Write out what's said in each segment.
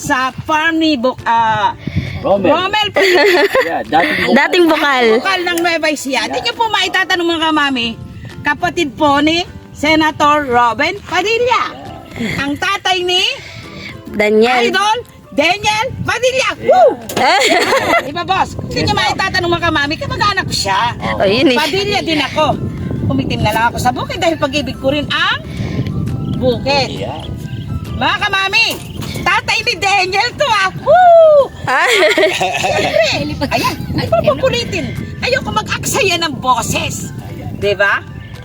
sa farm ni Buk, ah, Romel. Romel Yeah, dating Dating bukal. Bukal ng Nueva Ecija. Hindi niyo po maitatanong mga kamami, kapatid po ni Senator Robin Padilla. Ang tatay ni Daniel. Idol Daniel Padilla. Woo! Diba boss? Hindi niyo maitatanong mga kamami, kamag-anak ko siya. O yun eh. Padilla din ako. Umitim na lang ako sa bukid dahil pag-ibig ko rin ang bukid. Yeah. Mga kamami, tatay ni Daniel to ah. Woo! Ah. Ayan, hindi pa pupulitin. Ayoko mag-aksaya ng boses. Di ba?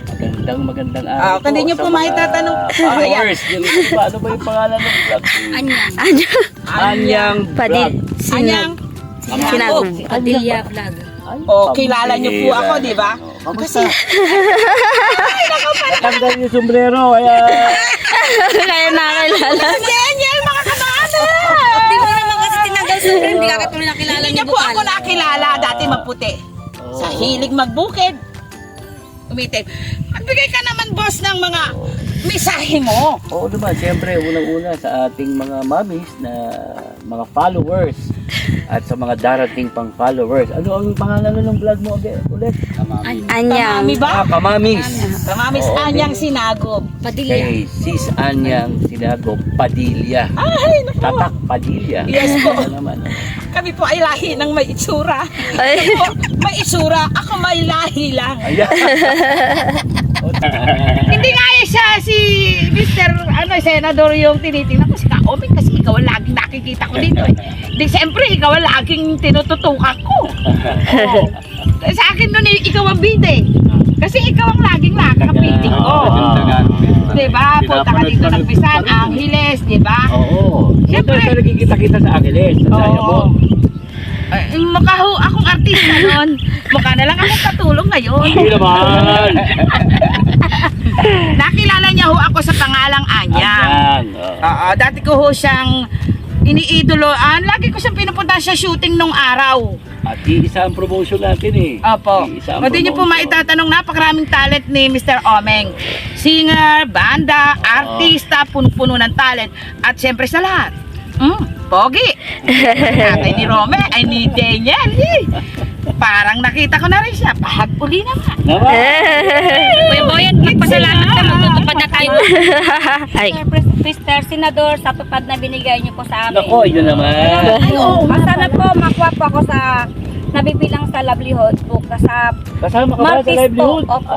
Magandang magandang Ah, araw hindi niyo po sa mga maitatanong. Followers, yung iba, ano ba yung pangalan ng vlog? Anyang. Anyang Padil. Vlog. Anyang Sinag. sinagog. Padilla vlog. Oh, kilala niyo po ako, di ba? Oh, Kamusta? Ganda yung sombrero, kaya... Kaya nakakilala. Daniel, mga kamami! Di mo naman kasi tinagal sa friend. Hindi ka katuloy nakilala Hindi ni niyo po Bukal. ako nakilala, dati maputi. Sa hilig magbukid. Umitim. Magbigay ka naman, boss, ng mga misahe mo. Oo naman, siyempre, unang-una sa ating mga mommies na mga followers at sa mga darating pang followers. Ano ang pangalan ng vlog mo ulit? ulit? Anyang. Kamami ba? Ah, kamamis. Kamamis Oo, Anyang Sinagob. Padilla. Kay Sis Anyang Sinago Padilla. Ay, naku. Tatak Padilla. Yes po. Ano naman. Kami po ay lahi ng may itsura. Ay. Ako, may itsura, ako may lahi lang. Ayan. Hindi nga eh siya si Mr. Ano, Senador yung tinitingnan ko Kaoming kasi ikaw ang laging nakikita ko dito eh. Di siyempre, ikaw ang laging tinututukan ko. Oo. Sa akin nun eh, ikaw ang bide. Kasi ikaw ang laging nakakapiting ko. Diba? Punta ka dito ng Pisan, Angeles, diba? Oo. Siyempre. Sa nagkikita-kita sa Angeles. Mo. Ay, mukha ho akong artista nun. Mukha na lang akong katulong ngayon. Hindi naman. Nakilala niya ho ako sa pangalang Anyang. Ayan. oo. Oo, dati ko ho siyang iniidoloan. Lagi ko siyang pinupunta sa shooting nung araw. At iisa ang promotion natin eh. Opo. Iisa ang niyo po promotion. maitatanong, napakaraming talent ni Mr. Omeng. Singer, banda, artista, puno-puno ng talent. At siyempre sa lahat, mm, pogi. Tatay ni Rome, ay ni Daniel. eh. Parang nakita ko na rin siya. Pahagpuli naman. Naman. Kuya Boyan, magpasalamat na magtutupad na tayo. Ay. Mr. Senador, sa tupad na binigay niyo po sa amin. Nako, yun naman. Ay, oo. Ah, Sana po makuha po ako sa nabibilang sa livelihood book sa Kasama ka ba sa Martis livelihood? po. Opo.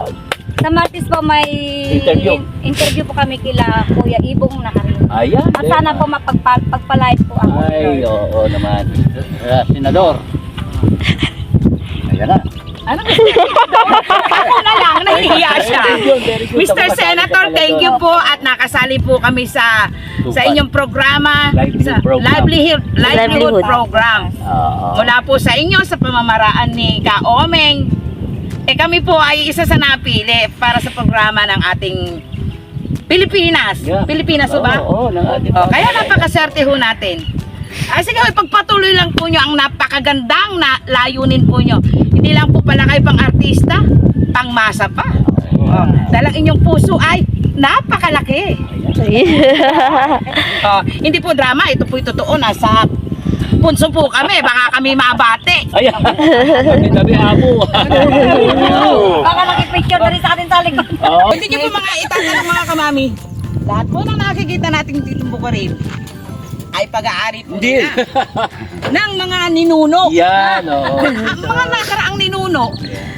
Sa Martis po may Interview. interview po kami kila Kuya Ibong Nakarin. Ah, Ayan. At sana po mapagpalight po ako. Ay, oo naman. Uh, senador. Ayan na. Ano niyo? Ako na lang, nahihiya siya. Mr. Senator, thank you po at nakasali po kami sa sa inyong programa, sa livelihood, livelihood program. Oo. Mula po sa inyo sa pamamaraan ni Kaomeng. Eh kami po ay isa sa napili para sa programa ng ating Pilipinas. Yeah. Pilipinas ho ba? Oo, ating Oh, kaya napakaswerte ho natin. Ay sige, ipagpatuloy lang po nyo ang napakagandang na layunin po nyo. Hindi lang po pala kayo pang artista, pang masa pa. Oh, dahil ang inyong puso ay napakalaki. Oh, hindi po drama, ito po totoo. Nasa punso po kami, baka kami mabate. Ayan. Tabi-tabi amo. Baka nakipicture na rin sa atin sa likod. Hindi nyo po mga itatanong mga kamami. Lahat po na nakikita natin dito sa Bukarin ay pag-aari po Hindi. na ng mga ninuno. Yan, oo. Ang mga nakaraang ninuno,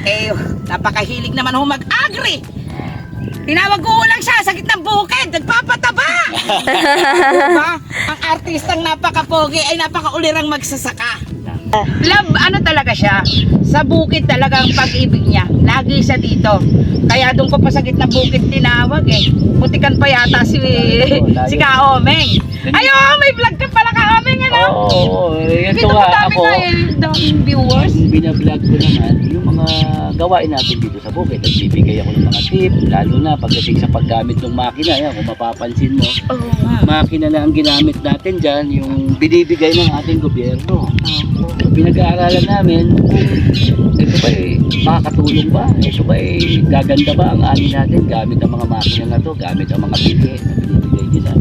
eh, napakahilig naman ho mag-agri. Tinawag ko lang siya sa gitnang bukid, nagpapataba. diba? Ang artistang napakapogi ay napakaulirang magsasaka. Love, ano talaga siya? Sa bukid talaga ang pag-ibig niya. Lagi siya dito. Kaya doon ko pa sa gitna bukid tinawag eh. Putikan pa yata si, si Kaomeng. Ayo, may vlog ka pala Kaomeng, ano? Oo, ito Dito po nga dami ako. na daming viewers. Ang binablog ko naman, yung mga gawain natin dito sa bukid. Nagbibigay ako ng mga tip, lalo na pagdating sa paggamit ng makina. Yan, kung mapapansin mo, makina na ang ginamit natin dyan, yung binibigay ng ating gobyerno. Pinag-aaralan namin kung ito ba eh, makakatulong ba? Ito ba eh, gaganda ba ang ani natin gamit ang mga makina na to, gamit ang mga bili na binibigay nila.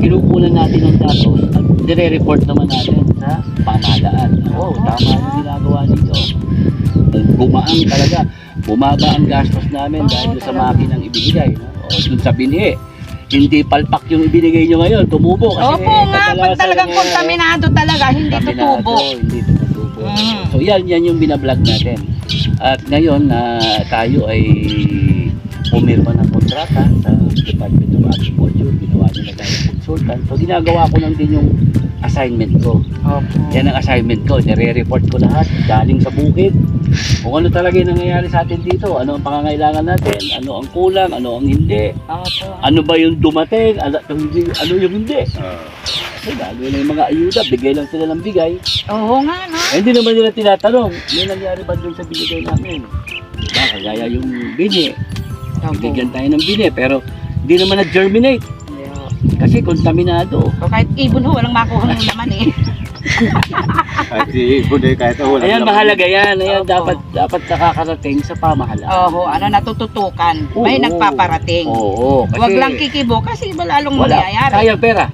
Kinukunan natin ang datos at nire-report naman natin sa pamahalaan. Oo, tama yung ginagawa ninyo. Bumaang talaga. Bumaba ang gastos namin dahil sa makinang ibinigay. No? O dun sa binhi. Hindi palpak yung ibinigay nyo ngayon. Tumubo. Kasi Opo nga, pag talagang eh, kontaminado talaga, hindi tutubo. Hindi tumutubo. Mm. So yan, yan yung binablog natin. At ngayon na tayo ay pumirma ng kontrata sa Department of Agriculture, ginawa nila tayo consultant. So ginagawa ko lang din yung assignment ko. Opo. Yan ang assignment ko. Nire-report ko lahat galing sa bukid. Kung ano talaga yung nangyayari sa atin dito. Ano ang pangangailangan natin. Ano ang kulang. Ano ang hindi. Opo. Ano ba yung dumating. Ano, ano yung hindi. Kasi bago na yung mga ayuda. Bigay lang sila ng bigay. Oo nga, no? Eh, hindi naman nila tinatanong, may nangyari ba doon sa binigay namin? Diba, kagaya yung bini. Opo. Bigyan tayo ng bini, pero hindi naman na-germinate. Kasi kontaminado. So, kahit ibon ho, walang makuha ng laman eh. Kahit si Buday, kahit ako. Ayan, mahalaga yan. Ayan, Opo. dapat dapat nakakarating sa pamahalaan. Oo, ano, natututukan. May Oo. nagpaparating. Oo, kasi Huwag lang kikibo kasi iba lalong wala. mangyayari. Sayang pera.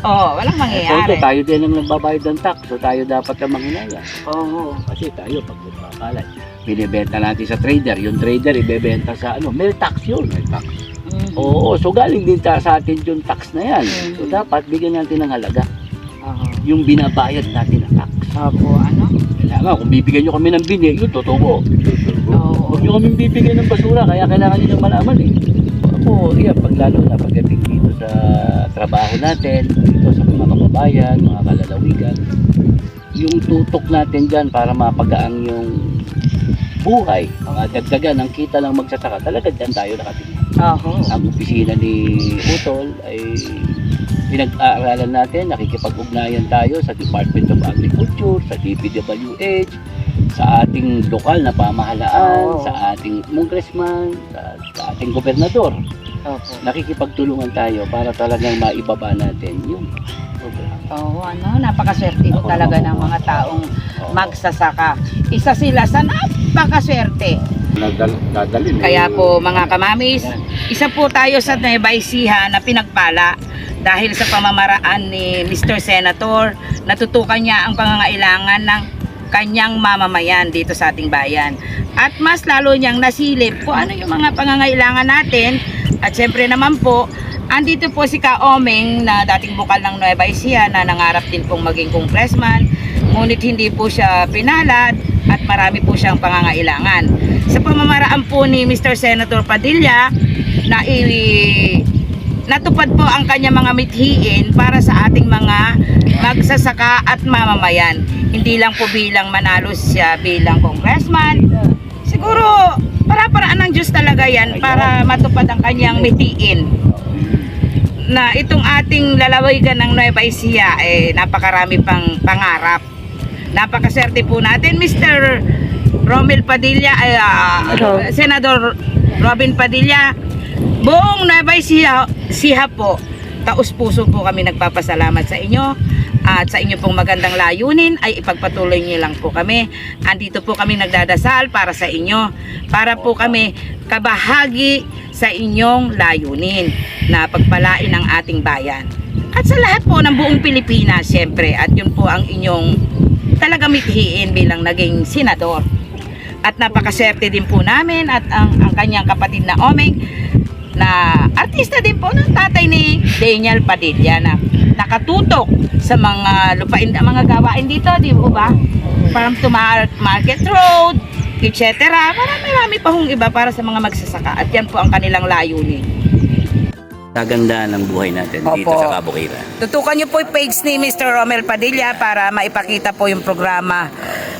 Oo, walang Eh, mangyayari. Ito, tayo din ang nagbabayad ng tax. So tayo dapat ang manghinaya. Oo. Kasi tayo, pag nagpapalay, binibenta natin sa trader. Yung trader, ibebenta sa ano, may tax yun. May tax. Mm. Oo, so galing din ta- sa atin yung tax na yan. Mm. So dapat bigyan natin ng halaga Oo. yung binabayad natin na tax. Opo, ano? Kailangan, kung bibigyan nyo kami ng bini, yung totoo. Oo. Huwag nyo kami bibigyan ng basura, kaya kailangan nyo nang malaman eh. Ako, iya, pag lalo na pagdating dito sa trabaho natin, dito sa mga kababayan, mga kalalawigan, yung tutok natin dyan para mapagaang yung buhay, mga dagdagan ng kita ng magsasaka, talaga dyan tayo nakatingin. Oo. ang opisina ni Utol ay pinag-aaralan natin, nakikipag-ugnayan tayo sa Department of Agriculture, sa DPWH, sa ating lokal na pamahalaan, Oo. sa ating congressman, sa, sa ating gobernador. Opo. Nakikipagtulungan tayo para talagang maibaba natin yung programa. Oo, ano, napakaswerte Ako talaga naman ng mga taong magsasaka. Isa sila sa napakaswerte. Dadalhin. Kaya po mga kamamis, isa po tayo sa Nueva Ecija na pinagpala dahil sa pamamaraan ni Mr. Senator, natutukan niya ang pangangailangan ng kanyang mamamayan dito sa ating bayan. At mas lalo niyang nasilip kung ano yung mga pangangailangan natin. At syempre naman po, andito po si Ka Omeng na dating bukal ng Nueva Ecija na nangarap din pong maging congressman. Ngunit hindi po siya pinalad at marami po siyang pangangailangan. Sa pamamaraan po ni Mr. Senator Padilla na i natupad po ang kanya mga mithiin para sa ating mga magsasaka at mamamayan. Hindi lang po bilang manalo siya bilang congressman. Siguro, para-paraan ng Diyos talaga yan para matupad ang kanyang mithiin na itong ating lalawigan ng Nueva Ecija eh napakarami pang pangarap. Napakaswerte po natin Mr. Romel Padilla ah, Ro- Senador Robin Padilla buong Nueva Ecija siha po taus puso po kami nagpapasalamat sa inyo at sa inyo pong magandang layunin ay ipagpatuloy niyo lang po kami. Andito po kami nagdadasal para sa inyo, para po kami kabahagi sa inyong layunin na pagpalain ang ating bayan. At sa lahat po ng buong Pilipinas, syempre, at yun po ang inyong talaga mithiin bilang naging senador. At napakaswerte din po namin at ang, ang kanyang kapatid na Omeng na artista din po ng tatay ni Daniel Padilla na nakatutok sa mga lupain, mga gawain dito, di po ba? Farm to Mar- Market Road, etc. Marami, marami pa hong iba para sa mga magsasaka at yan po ang kanilang layunin. Kagandaan ng buhay natin dito Opo. sa Kabukira. Tutukan niyo po yung page ni Mr. Romel Padilla para maipakita po yung programa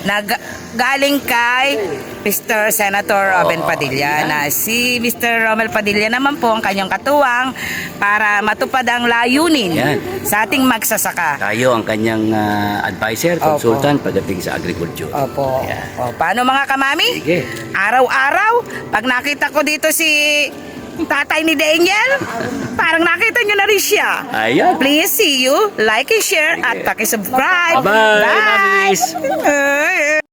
na ga- galing kay Mr. Senator Robin Padilla na si Mr. Romel Padilla naman po ang kanyang katuwang para matupad ang layunin Yan. sa ating magsasaka. Tayo ang kanyang ah, advisor, Opo. consultant pagdating sa agriculture. Opo. Ayan. O, paano mga kamami? Sige. Araw-araw, pag nakita ko dito si tatay ni Daniel, parang nakita nyo na rin siya. Ayan. Please see you, like and share, at paki-subscribe. Bye-bye, Bye! mamis. Ay,